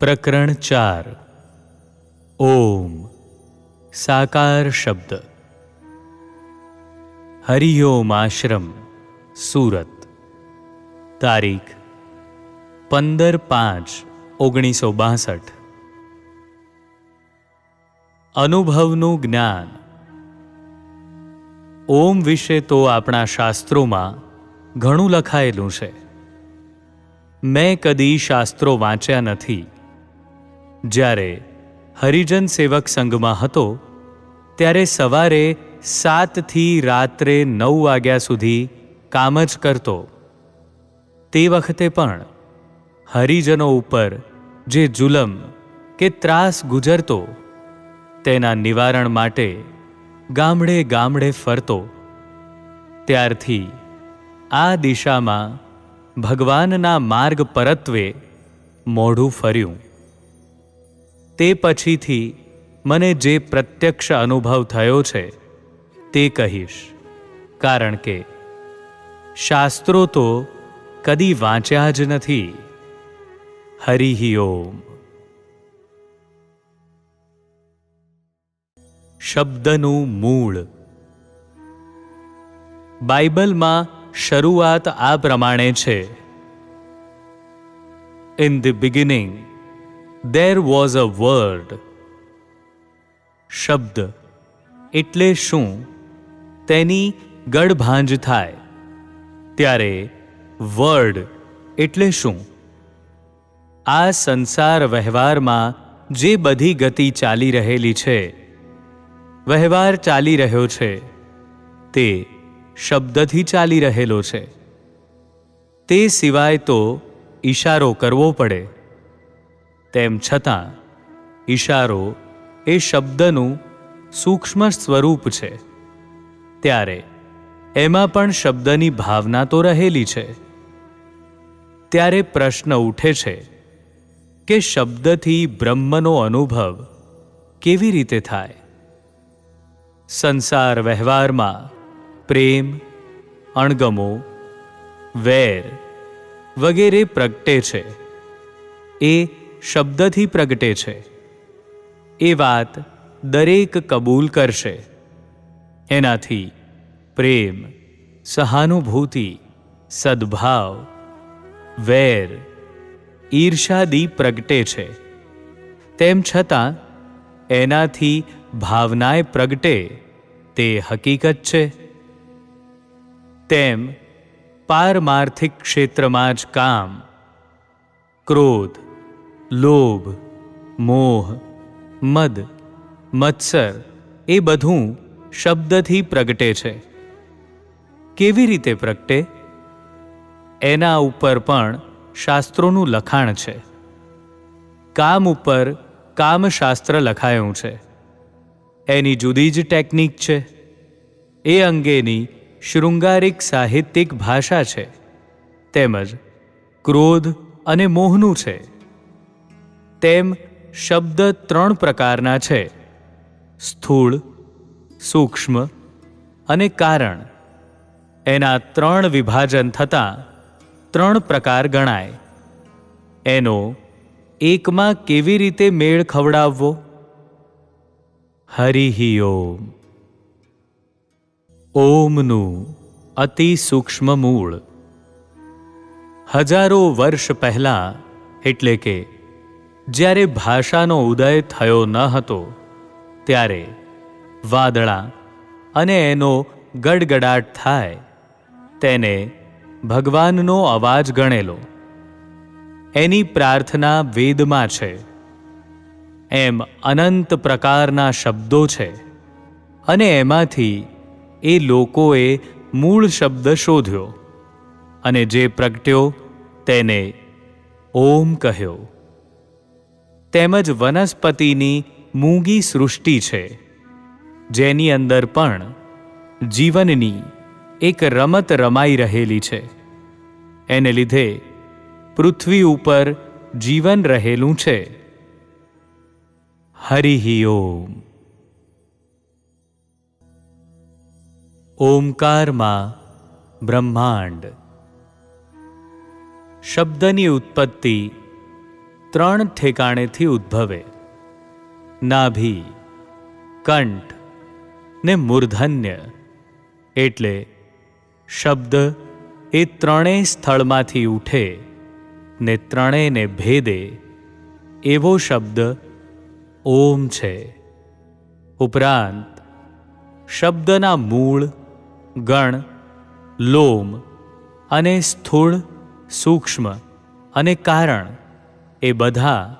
પ્રકરણ ચાર. ઓમ. સાકાર શબ્દ. હરિઓમ આશ્રમ, સુરત. તારીખ પંદર પાંચ ઓગણીસો બાસઠ. અનુભવનું જ્ઞાન. ઓમ વિશે તો આપણા શાસ્ત્રોમાં ઘણું લખાયેલું છે. મેં કદી શાસ્ત્રો વાંચ્યા નથી. જ્યારે હરિજન સેવક સંઘમાં હતો, ત્યારે સવારે સાતથી રાત્રે નવ વાગ્યા સુધી કામ જ કરતો. તે વખતે પણ હરિજનો ઉપર જે જુલમ કે ત્રાસ ગુજરતો, તેના નિવારણ માટે ગામડે ગામડે ફરતો. ત્યારથી આ દિશામાં ભગવાનના માર્ગ પરત્વે મોઢું ફર્યું. તે પછીથી મને જે પ્રત્યક્ષ અનુભવ થયો છે, તે કહીશ. કારણ કે શાસ્ત્રો તો કદી વાંચ્યા જ નથી. હરિહિ ઓમ. શબ્દનું મૂળ. બાઇબલમાં શરૂઆત આ પ્રમાણે છે. In the beginning there was a word શબ્દ. એટલે શું? તેની ગડભાંજ થાય. ત્યારે વર્ડ એટલે શું? આ સંસાર વ્યવહારમાં જે બધી ગતિ ચાલી રહેલી છે, વ્યવહાર ચાલી રહ્યો છે, તે શબ્દથી ચાલી રહેલો છે. તે સિવાય તો ઈશારો કરવો પડે. તેમ છતાં, ઈશારો એ શબ્દનું સૂક્ષ્મ સ્વરૂપ છે. ત્યારે એમાં પણ શબ્દની ભાવના તો રહેલી છે. ત્યારે પ્રશ્ન ઉઠે છે કે શબ્દથી બ્રહ્મનો અનુભવ કેવી રીતે થાય? સંસાર વ્યવહારમાં પ્રેમ, અણગમો, વેર વગેરે પ્રગટે છે. એ શબ્દથી પ્રગટે છે. એ વાત દરેક કબૂલ કરશે. એનાથી પ્રેમ, સહાનુભૂતિ, સદ્ભાવ, વેર, ઈર્ષાદી પ્રગટે છે. તેમ છતાં, એનાથી ભાવનાએ પ્રગટે તે હકીકત છે. તેમ પારમાર્થિક ક્ષેત્રમાં જ કામ, ક્રોધ લોભ, મોહ, મદ, મત્સર એ બધું શબ્દથી પ્રગટે છે. કેવી રીતે પ્રગટે? એના ઉપર પણ શાસ્ત્રોનું લખાણ છે. કામ ઉપર કામશાસ્ત્ર લખાયું છે. એની જુદી જ ટેકનિક છે. એ અંગેની શૃંગારિક સાહિત્યિક ભાષા છે. તેમજ ક્રોધ અને મોહનું છે. તેમ શબ્દ ત્રણ પ્રકારના છે. સ્થૂળ, સૂક્ષ્મ અને કારણ. એના ત્રણ વિભાજન થતાં ત્રણ પ્રકાર ગણાય. એનો એકમાં કેવી રીતે મેળ ખવડાવવો? હરિહિ ઓમ ઓમનું અતિ સૂક્ષ્મ મૂળ. હજારો વર્ષ પહેલાં, એટલે કે જ્યારે ભાષાનો ઉદય થયો ન હતો, ત્યારે વાદળા અને એનો ગડગડાટ થાય, તેને ભગવાનનો અવાજ ગણેલો. એની પ્રાર્થના વેદમાં છે. એમ અનંત પ્રકારના શબ્દો છે અને એમાંથી એ લોકોએ મૂળ શબ્દ શોધ્યો અને જે પ્રગટ્યો તેને ઓમ કહ્યો. તેમજ વનસ્પતિની મૂંગી સૃષ્ટિ છે, જેની અંદર પણ જીવનની એક રમત રમાઈ રહેલી છે. એને લીધે પૃથ્વી ઉપર જીવન રહેલું છે. હરિ ઓમ. ઓમકારમાં બ્રહ્માંડ. શબ્દની ઉત્પત્તિ ત્રણ ઠેકાણેથી ઉદ્ભવે. નાભી, કંઠ ને મૂર્ધન્ય. એટલે શબ્દ એ ત્રણેય સ્થળમાંથી ઉઠે ને ત્રણેયને ભેદે એવો શબ્દ ઓમ છે. ઉપરાંત શબ્દના મૂળ, ગણ, લોમ અને સ્થૂળ, સૂક્ષ્મ અને કારણ એ બધા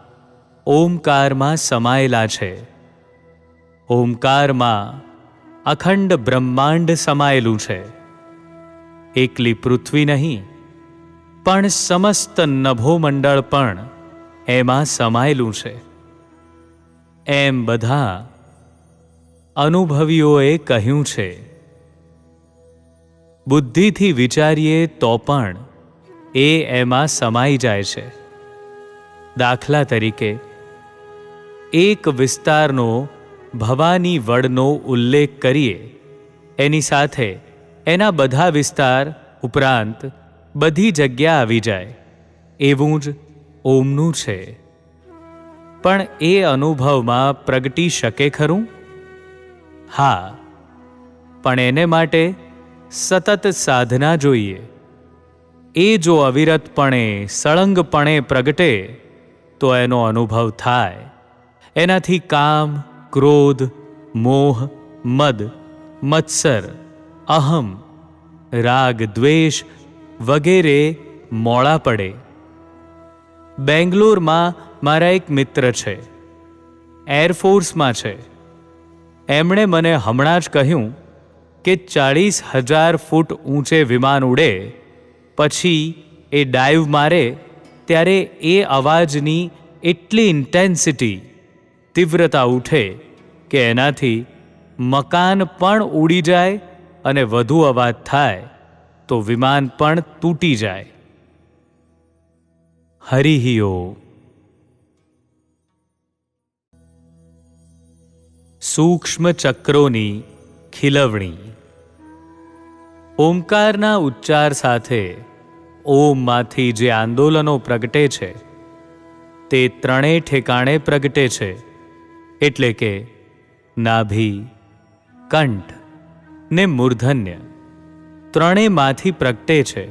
ઓમકારમાં સમાયેલા છે. ઓમકારમાં અખંડ બ્રહ્માંડ સમાયેલું છે. એકલી પૃથ્વી નહીં, પણ સમસ્ત નભોમંડળ પણ એમાં સમાયેલું છે. એમ બધા અનુભવીઓએ કહ્યું છે. બુદ્ધિથી વિચારીએ તો પણ એ એમાં સમાઈ જાય છે. દાખલા તરીકે, એક વિસ્તારનો ભવાની વડનો ઉલ્લેખ કરીએ, એની સાથે એના બધા વિસ્તાર ઉપરાંત બધી જગ્યા આવી જાય, એવું જ ઓમનું છે. પણ એ અનુભવમાં પ્રગટી શકે ખરું? હા, પણ એને માટે સતત સાધના જોઈએ. એ જો અવિરતપણે, સળંગપણે પ્રગટે તો એનો અનુભવ થાય. એનાથી કામ, ક્રોધ, મોહ, મદ, મત્સર, અહમ, રાગ, દ્વેષ વગેરે મોડા પડે. બેંગ્લોરમાં મારા એક મિત્ર છે. એરફોર્સમાં છે. એમણે મને હમણાં જ કહ્યું કે ચાળીસ હજાર ફૂટ ઊંચે વિમાન ઉડે, પછી એ ડાઈવ મારે ત્યારે એ અવાજની એટલી ઇન્ટેન્સિટી તીવ્રતા ઉઠે કે એનાથી મકાન પણ ઉડી જાય અને વધુ અવાજ થાય તો વિમાન પણ તૂટી જાય. હરિહિયો. સૂક્ષ્મ ચક્રોની ખીલવણી. ઓમકારના ઉચ્ચાર સાથે ઓમમાંથી જે આંદોલનો પ્રગટે છે, તે ત્રણેય ઠેકાણે પ્રગટે છે, એટલે કે નાભી, કંઠ ને મૂર્ધન્ય ત્રણેયમાંથી પ્રગટે છે.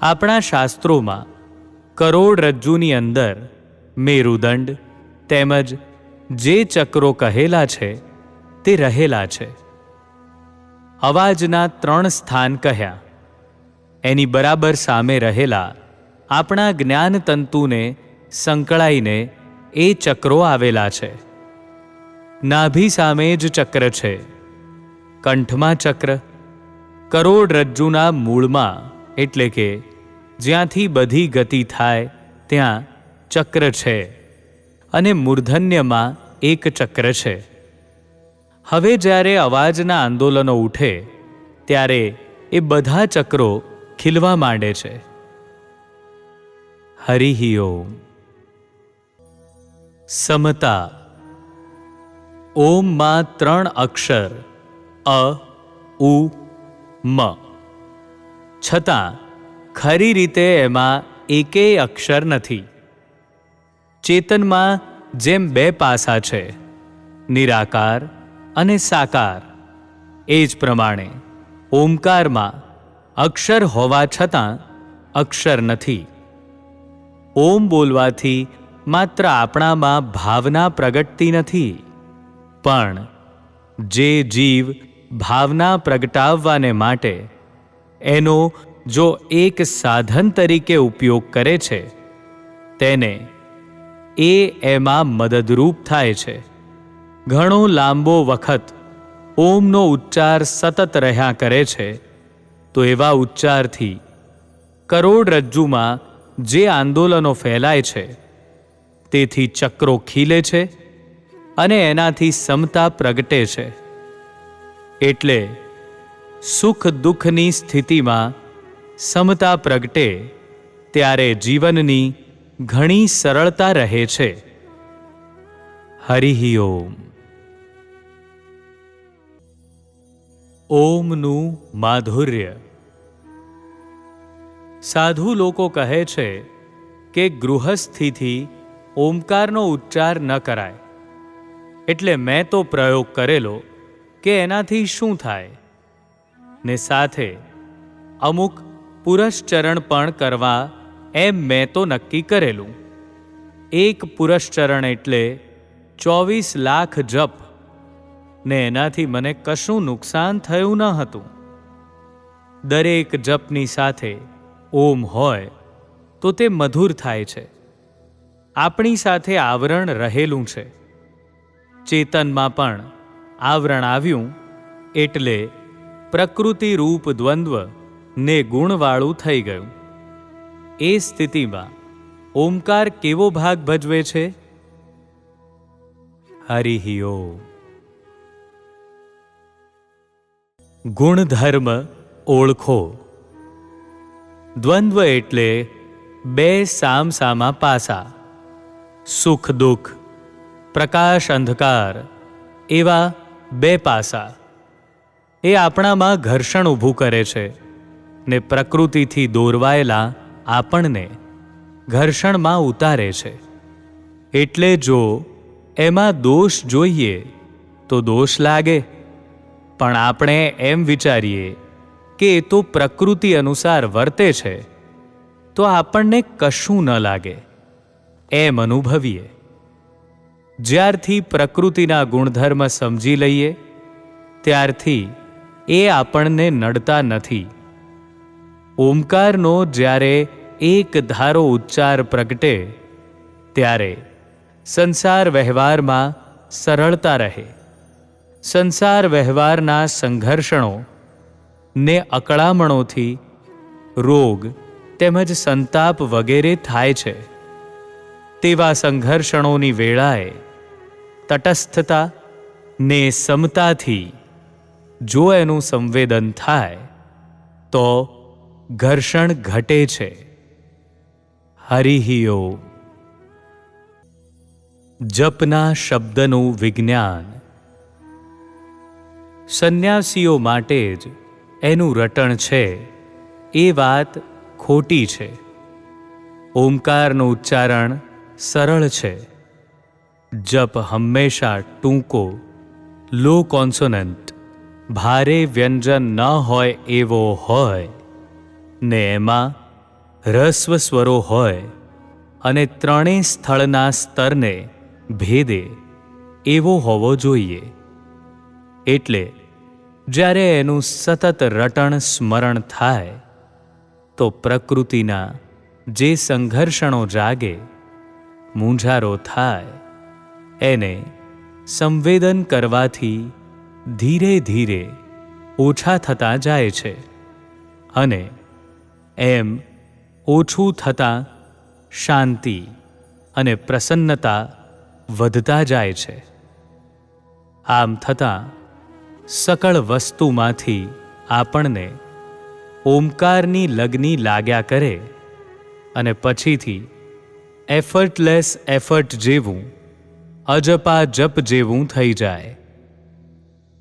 આપણા શાસ્ત્રોમાં કરોડરજ્જુની અંદર મેરુદંડ તેમજ જે ચક્રો કહેલા છે, તે રહેલા છે. અવાજના ત્રણ સ્થાન કહ્યા. એની બરાબર સામે રહેલા આપણા જ્ઞાન તંતુને સંકળાઈને એ ચક્રો આવેલા છે. નાભી સામે જ ચક્ર છે. કંઠમાં ચક્ર. કરોડરજ્જુના મૂળમાં, એટલે કે જ્યાંથી બધી ગતિ થાય, ત્યાં ચક્ર છે અને મૂર્ધન્યમાં એક ચક્ર છે. હવે જ્યારે અવાજના આંદોલનો ઉઠે, ત્યારે એ બધા ચક્રો ખીલવા માંડે છે. હરિહિ ઓમ. સમતા. ઓમમાં ત્રણ અક્ષર, અ, ઉ, મ. છતાં, ખરી રીતે એમાં એકેય અક્ષર નથી. ચેતનમાં જેમ બે પાસા છે, નિરાકાર અને સાકાર. એ જ પ્રમાણે, ઓમકારમાં અક્ષર હોવા છતાં અક્ષર નથી. ઓમ બોલવાથી માત્ર આપણામાં ભાવના પ્રગટતી નથી. પણ જે જીવ ભાવના પ્રગટાવવાને માટે એનો જો એક સાધન તરીકે ઉપયોગ કરે છે, તેને એ એમાં મદદરૂપ થાય છે. ઘણો લાંબો વખત ઓમનો ઉચ્ચાર સતત રહ્યા કરે છે. તો એવા ઉચ્ચારથી કરોડરજ્જુમાં જે આંદોલનો ફેલાય છે, તેથી ચક્રો ખીલે છે અને એનાથી સમતા પ્રગટે છે. એટલે સુખ દુઃખની સ્થિતિમાં સમતા પ્રગટે ત્યારે જીવનની ઘણી સરળતા રહે છે. હરિહિ ઓમ. ઓમનું માધુર્ય. સાધુ લોકો કહે છે કે ગૃહસ્થિથી ઓમકારનો ઉચ્ચાર ન કરાય. એટલે મેં તો પ્રયોગ કરેલો કે એનાથી શું થાય? ને સાથે અમુક પુરસ્ચરણ પણ કરવા એમ મેં તો નક્કી કરેલું. એક પુરસ્ચરણ એટલે ચોવીસ લાખ જપ. ને એનાથી મને કશું નુકસાન થયું ન હતું. દરેક જપની સાથે ઓમ હોય, તો તે મધુર થાય છે. આપણી સાથે આવરણ રહેલું છે. ચેતનમાં પણ આવરણ આવ્યું એટલે પ્રકૃતિ રૂપ દ્વંદ્વ ને ગુણવાળું થઈ ગયું. એ સ્થિતિમાં ઓમકાર કેવો ભાગ ભજવે છે? હરિહિઓ ગુણધર્મ ઓળખો. દ્વંદ્વ એટલે બે સામસામા પાસા. સુખ, દુઃખ, પ્રકાશ, અંધકાર, એવા બે પાસા. એ આપણામાં ઘર્ષણ ઊભું કરે છે ને પ્રકૃતિથી દોરવાયેલા આપણને ઘર્ષણમાં ઉતારે છે. એટલે જો એમાં દોષ જોઈએ તો દોષ લાગે. પણ આપણે એમ વિચારીએ કે એ તો પ્રકૃતિ અનુસાર વર્તે છે, તો આપણને કશું ન લાગે, એમ અનુભવીએ. જ્યારથી પ્રકૃતિના ગુણધર્મ સમજી લઈએ, ત્યારથી એ આપણને નડતા નથી. ઓમકારનો જ્યારે એક ધારો ઉચ્ચાર પ્રગટે, ત્યારે સંસાર વ્યવહારમાં સરળતા રહે. સંસાર વ્યવહારના સંઘર્ષણો ને અકળામણોથી રોગ તેમજ સંતાપ વગેરે થાય છે. તેવા સંઘર્ષણોની વેળાએ તટસ્થતા ને સમતાથી જો એનું સંવેદન થાય, તો ઘર્ષણ ઘટે છે. હરિહિયો જપના શબ્દનું વિજ્ઞાન. સંન્યાસીઓ માટે જ એનું રટણ છે. એ વાત ખોટી છે. ઓમકારનું ઉચ્ચારણ સરળ છે. જપ હંમેશા ટૂંકો લો કોન્સોનન્ટ ભારે વ્યંજન ન હોય એવો હોય, ને એમાં રસ્વ સ્વરો હોય, અને ત્રણેય સ્થળના સ્તરને ભેદે એવો હોવો જોઈએ. એટલે જ્યારે એનું સતત રટણ સ્મરણ થાય, તો પ્રકૃતિના જે સંઘર્ષણો જાગે, મૂંઝારો થાય, એને સંવેદન કરવાથી ધીરે ધીરે ઓછા થતા જાય છે અને એમ ઓછું થતાં શાંતિ અને પ્રસન્નતા વધતા જાય છે. આમ થતાં સકળ વસ્તુમાંથી આપણને ઓમકારની લગ્ની લાગ્યા કરે અને પછીથી એફર્ટલેસ એફર્ટ જેવું અજપા જપ જેવું થઈ જાય.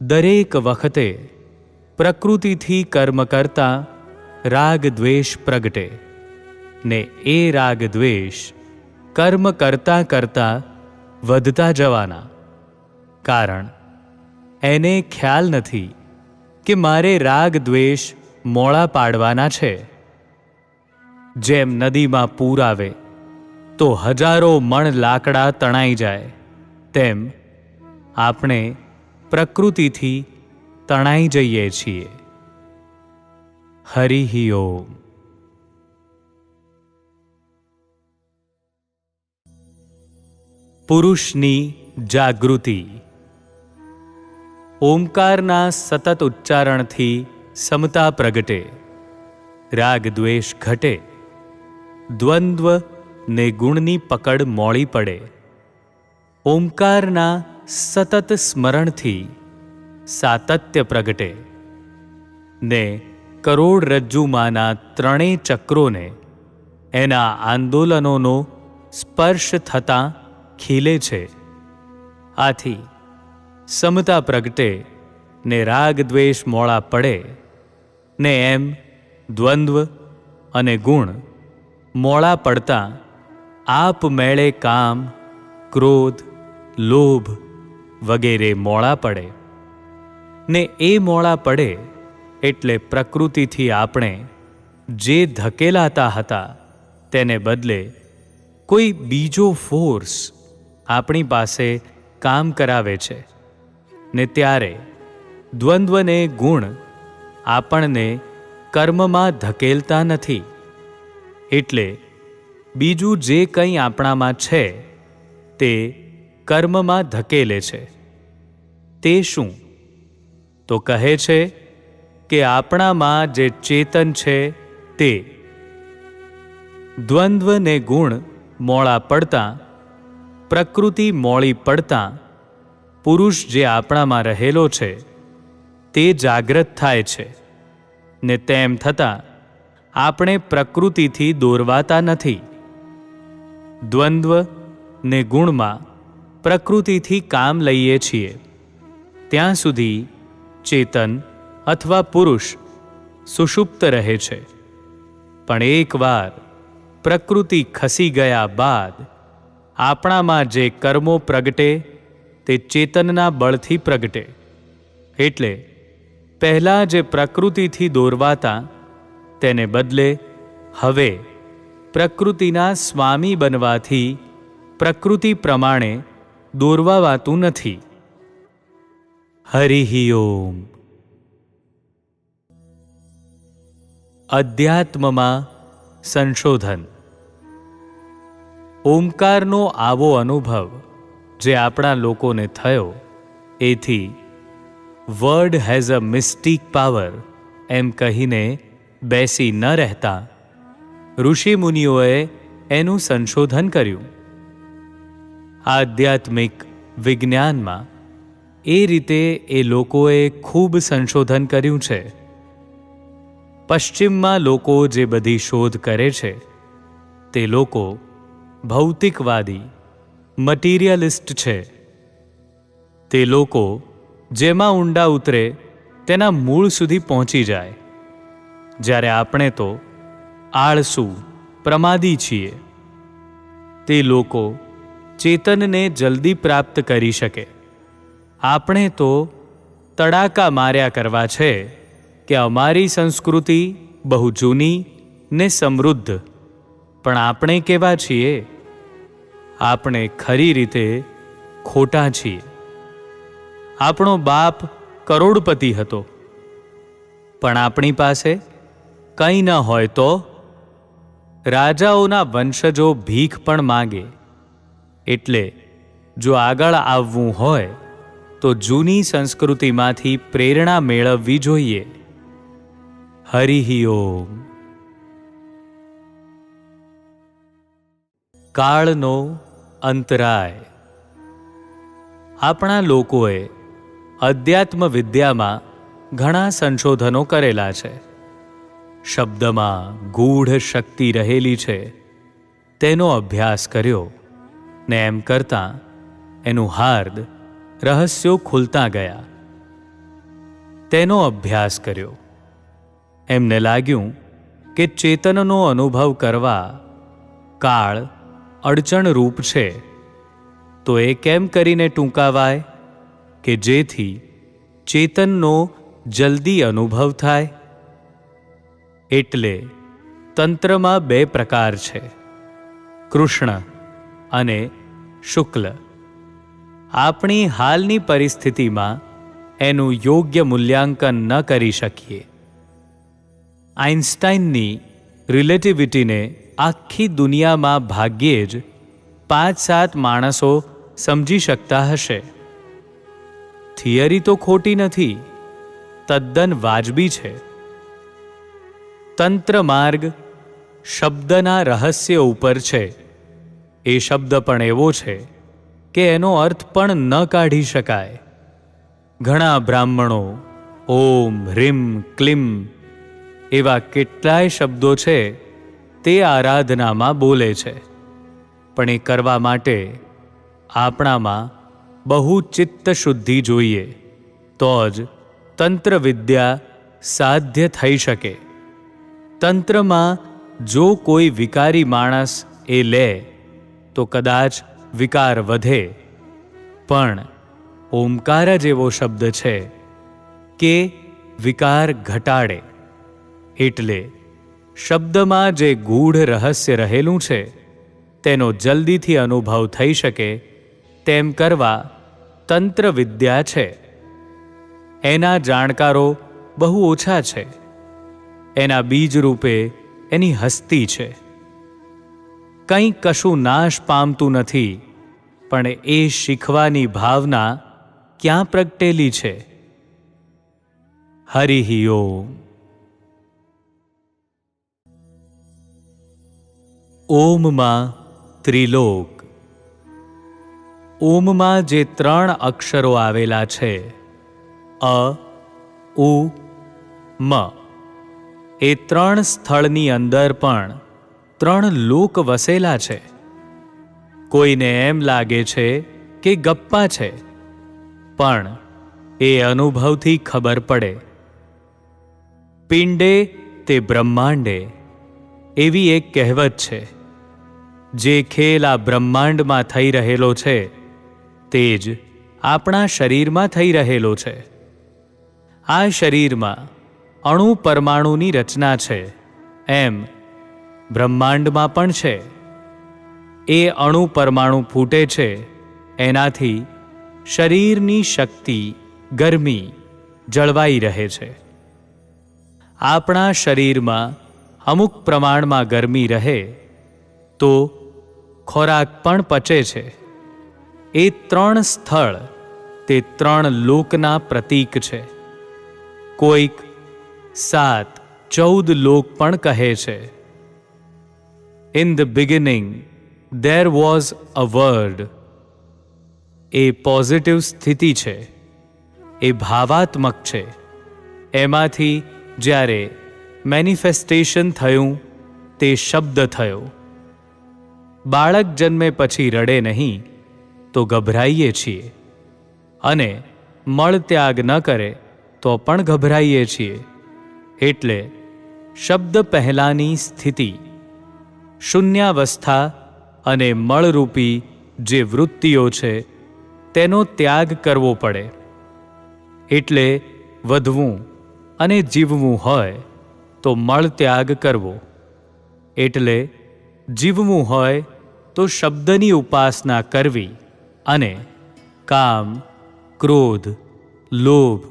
દરેક વખતે પ્રકૃતિથી કર્મ કરતા રાગ દ્વેષ પ્રગટે. ને એ રાગ દ્વેષ કર્મ કરતાં કરતાં વધતા જવાના. કારણ એને ખ્યાલ નથી કે મારે રાગ, દ્વેષ મોળા પાડવાના છે. જેમ નદીમાં પૂર આવે, તો હજારો મણ લાકડા તણાઈ જાય. તેમ આપણે પ્રકૃતિથી તણાઈ જઈએ છીએ. હરિ પુરુષની જાગૃતિ ઓમકારના સતત ઉચ્ચારણથી સમતા પ્રગટે, રાગ દ્વેષ ઘટે, દ્વંદ્વ ને ગુણની પકડ મોળી પડે. ઓમકારના સતત સ્મરણથી સાતત્ય પ્રગટે ને કરોડરજ્જુમાંના ત્રણેય ચક્રોને એના આંદોલનોનો સ્પર્શ થતાં ખીલે છે. આથી સમતા પ્રગટે, ને રાગ દ્વેષ મોળા પડે, ને એમ દ્વંદ્વ અને ગુણ મોળા પડતા, આપ મેળે કામ, ક્રોધ, લોભ વગેરે મોળા પડે. ને એ મોળા પડે એટલે પ્રકૃતિથી આપણે જે ધકેલાતા હતા તેને બદલે કોઈ બીજો ફોર્સ આપણી પાસે કામ કરાવે છે. ને ત્યારે દ્વંદ્વને ગુણ આપણને કર્મમાં ધકેલતા નથી. એટલે બીજું જે કંઈ આપણામાં છે, તે કર્મમાં ધકેલે છે. તે શું? તો કહે છે કે આપણામાં જે ચેતન છે, તે દ્વંદ્વને ગુણ મોળા પડતા, પ્રકૃતિ મોળી પડતા પુરુષ જે આપણામાં રહેલો છે, તે જાગ્રત થાય છે. ને તેમ થતાં, આપણે પ્રકૃતિથી દોરવાતા નથી. દ્વંદ્વ ને ગુણમાં પ્રકૃતિથી કામ લઈએ છીએ. ત્યાં સુધી ચેતન અથવા પુરુષ સુષુપ્ત રહે છે. પણ એકવાર પ્રકૃતિ ખસી ગયા બાદ, આપણામાં જે કર્મો પ્રગટે તે ચેતનના બળથી પ્રગટે. એટલે પહેલાં જે પ્રકૃતિથી દોરવાતા, તેને બદલે હવે પ્રકૃતિના સ્વામી બનવાથી પ્રકૃતિ પ્રમાણે દોરવાવાતું નથી. હરિ ઓમ. અધ્યાત્મમાં સંશોધન. ઓમકારનો આવો અનુભવ. જે આપણા લોકોને થયો, એથી word has a mystic power એમ કહીને બેસી ન રહેતા. ઋષિમુનિઓએ એનું સંશોધન કર્યું. આધ્યાત્મિક વિજ્ઞાનમાં એ રીતે એ લોકોએ ખૂબ સંશોધન કર્યું છે. પશ્ચિમમાં લોકો જે બધી શોધ કરે છે, તે લોકો ભૌતિકવાદી મટીરિયલિસ્ટ છે. તે લોકો જેમાં ઊંડા ઉતરે તેના મૂળ સુધી પહોંચી જાય. જ્યારે આપણે તો આળસુ, પ્રમાદી છીએ. તે લોકો ચેતનને જલ્દી પ્રાપ્ત કરી શકે. આપણે તો તડાકા માર્યા કરવા છે કે અમારી સંસ્કૃતિ બહુ જૂની ને સમૃદ્ધ. પણ આપણે કેવા છીએ? આપણે ખરી રીતે ખોટા છીએ. આપણો બાપ કરોડપતિ હતો. પણ આપણી પાસે કંઈ ન હોય તો રાજાઓના વંશજો ભીખ પણ માગે. એટલે જો આગળ આવવું હોય તો જૂની સંસ્કૃતિમાંથી પ્રેરણા મેળવવી જોઈએ. હરિ ઓમ. કાળનો અંતરાય. આપણા લોકોએ અધ્યાત્મ વિદ્યામાં ઘણા સંશોધનો કરેલા છે. શબ્દમાં ગૂઢ શક્તિ રહેલી છે. તેનો અભ્યાસ કર્યો ને એમ કરતાં એનું હાર્દ રહસ્યો ખુલતા ગયા. તેનો અભ્યાસ કર્યો. એમને લાગ્યું કે ચેતનનો અનુભવ કરવા કાળ અડચણરૂપ છે. તો એ કેમ કરીને ટૂંકાવાય? કે જેથી ચેતનનો જલ્દી અનુભવ થાય? એટલે તંત્રમાં બે પ્રકાર છે. કૃષ્ણ અને શુક્લ. આપણી હાલની પરિસ્થિતિમાં એનું યોગ્ય મૂલ્યાંકન ન કરી શકીએ. આઇન્સ્ટાઈનની રિલેટિવિટીને આખી દુનિયામાં ભાગ્યે જ પાંચ સાત માણસો સમજી શકતા હશે. થિયરી તો ખોટી નથી, તદ્દન વાજબી છે. તંત્ર માર્ગ શબ્દના રહસ્ય ઉપર છે. એ શબ્દ પણ એવો છે કે એનો અર્થ પણ ન કાઢી શકાય. ઘણા બ્રાહ્મણો ઓમ હ્રીમ ક્લિમ એવા કેટલાય શબ્દો છે તે આરાધનામાં બોલે છે. પણ એ કરવા માટે આપણામાં બહુ ચિત્ત શુદ્ધિ જોઈએ, તો જ તંત્ર વિદ્યા સાધ્ય થઈ શકે. તંત્રમાં જો કોઈ વિકારી માણસ એ લે, તો કદાચ વિકાર વધે. પણ ઓમકાર જ એવો શબ્દ છે કે વિકાર ઘટાડે, એટલે શબ્દમાં જે ગૂઢ રહસ્ય રહેલું છે, તેનો જલ્દીથી અનુભવ થઈ શકે, તેમ કરવા તંત્ર વિદ્યા છે. એના જાણકારો બહુ ઓછા છે. એના બીજ રૂપે એની હસ્તી છે. કંઈ કશું નાશ પામતું નથી, પણ એ શીખવાની ભાવના ક્યાં પ્રગટેલી છે? હરિ ઓમ. ઓમમાં ત્રિલોક. ઓમમાં જે ત્રણ અક્ષરો આવેલા છે, અ, ઉ, મ. એ ત્રણ સ્થળની અંદર પણ ત્રણ લોક વસેલા છે. કોઈને એમ લાગે છે કે ગપ્પા છે, પણ એ અનુભવથી ખબર પડે. પિંડે તે બ્રહ્માંડે એવી એક કહેવત છે, જે ખેલ આ બ્રહ્માંડમાં થઈ રહેલો છે તે જ આપણા શરીરમાં થઈ રહેલો છે. આ શરીરમાં અણુ પરમાણુની રચના છે, એમ બ્રહ્માંડમાં પણ છે. એ અણુ પરમાણુ ફૂટે છે, એનાથી શરીરની શક્તિ, ગરમી જળવાઈ રહે છે. આપણા શરીરમાં અમુક પ્રમાણમાં ગરમી રહે, તો ખોરાક પણ પચે છે. એ ત્રણ સ્થળ, તે ત્રણ લોકના પ્રતીક છે. કોઈક સાત, ચૌદ લોક પણ કહે છે. In the beginning there was a word A positive સ્થિતિ છે. એ ભાવાત્મક છે. એમાંથી જ્યારે મેનિફેસ્ટેશન થયું, તે શબ્દ થયો. બાળક જન્મે પછી રડે નહીં, તો ગભરાઈએ છીએ. અને મળ ત્યાગ ન કરે, તો પણ ગભરાઈએ છીએ. એટલે શબ્દ પહેલાંની સ્થિતિ. શૂન્યાવસ્થા અને મળરૂપી જે વૃત્તિઓ છે, તેનો ત્યાગ કરવો પડે. એટલે વધવું અને જીવવું હોય. તો મળ ત્યાગ કરવો. એટલે જીવવું હોય તો શબ્દની ઉપાસના કરવી અને કામ, ક્રોધ, લોભ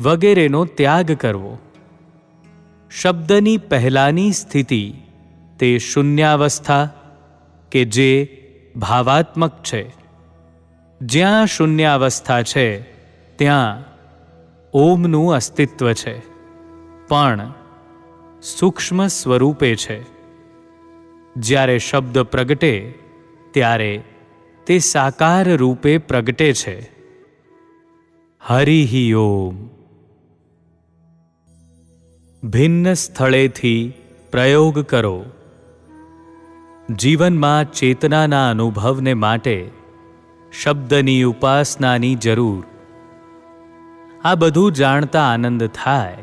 વગેરેનો ત્યાગ કરવો. શબ્દની પહેલાંની સ્થિતિ તે શૂન્યાવસ્થા કે જે ભાવાત્મક છે. જ્યાં શૂન્યાવસ્થા છે, ત્યાં ઓમનું અસ્તિત્વ છે. પણ સૂક્ષ્મ સ્વરૂપે છે. જ્યારે શબ્દ પ્રગટે, ત્યારે તે સાકાર રૂપે પ્રગટે છે. હરિહિ ઓમ. ભિન્ન સ્થળેથી પ્રયોગ કરો. જીવનમાં ચેતનાના અનુભવને માટે શબ્દની ઉપાસનાની જરૂર. આ બધું જાણતા આનંદ થાય,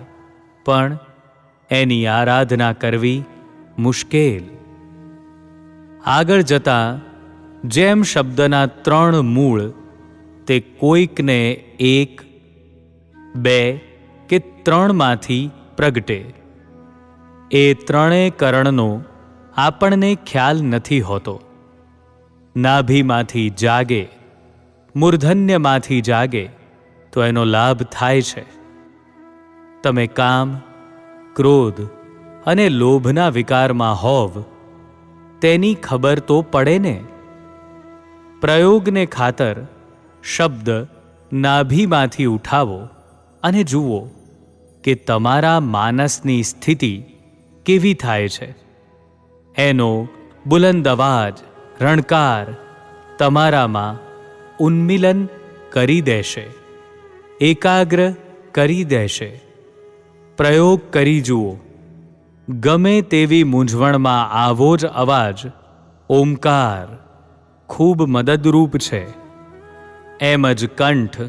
પણ એની આરાધના કરવી મુશ્કેલ. આગળ જતાં, જેમ શબ્દના ત્રણ મૂળ, તે કોઈકને એક, બે કે ત્રણમાંથી પ્રગટે. એ ત્રણેય કરણનો આપણને ખ્યાલ નથી હોતો. નાભીમાંથી જાગે, મૂર્ધન્યમાંથી જાગે, તો એનો લાભ થાય છે. તમે કામ ક્રોધ અને લોભના વિકારમાં હોવ, તેની ખબર તો પડે ને? પ્રયોગને ખાતર શબ્દ નાભીમાંથી ઉઠાવો અને જુઓ કે તમારા માનસની સ્થિતિ કેવી થાય છે. એનો બુલંદ અવાજ રણકાર તમારામાં ઉન્મિલન કરી દેશે, એકાગ્ર કરી દેશે. પ્રયોગ કરી જુઓ. ગમે તેવી મૂંઝવણમાં આવો જ અવાજ, ઓમકાર, ખૂબ મદદરૂપ છે. એમ જ કંઠ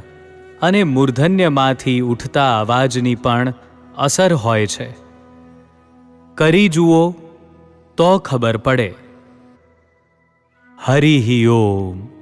અને મૂર્ધન્યમાંથી ઉઠતા અવાજની પણ અસર હોય છે. કરી જુઓ, તો ખબર પડે. હરિ ઓમ.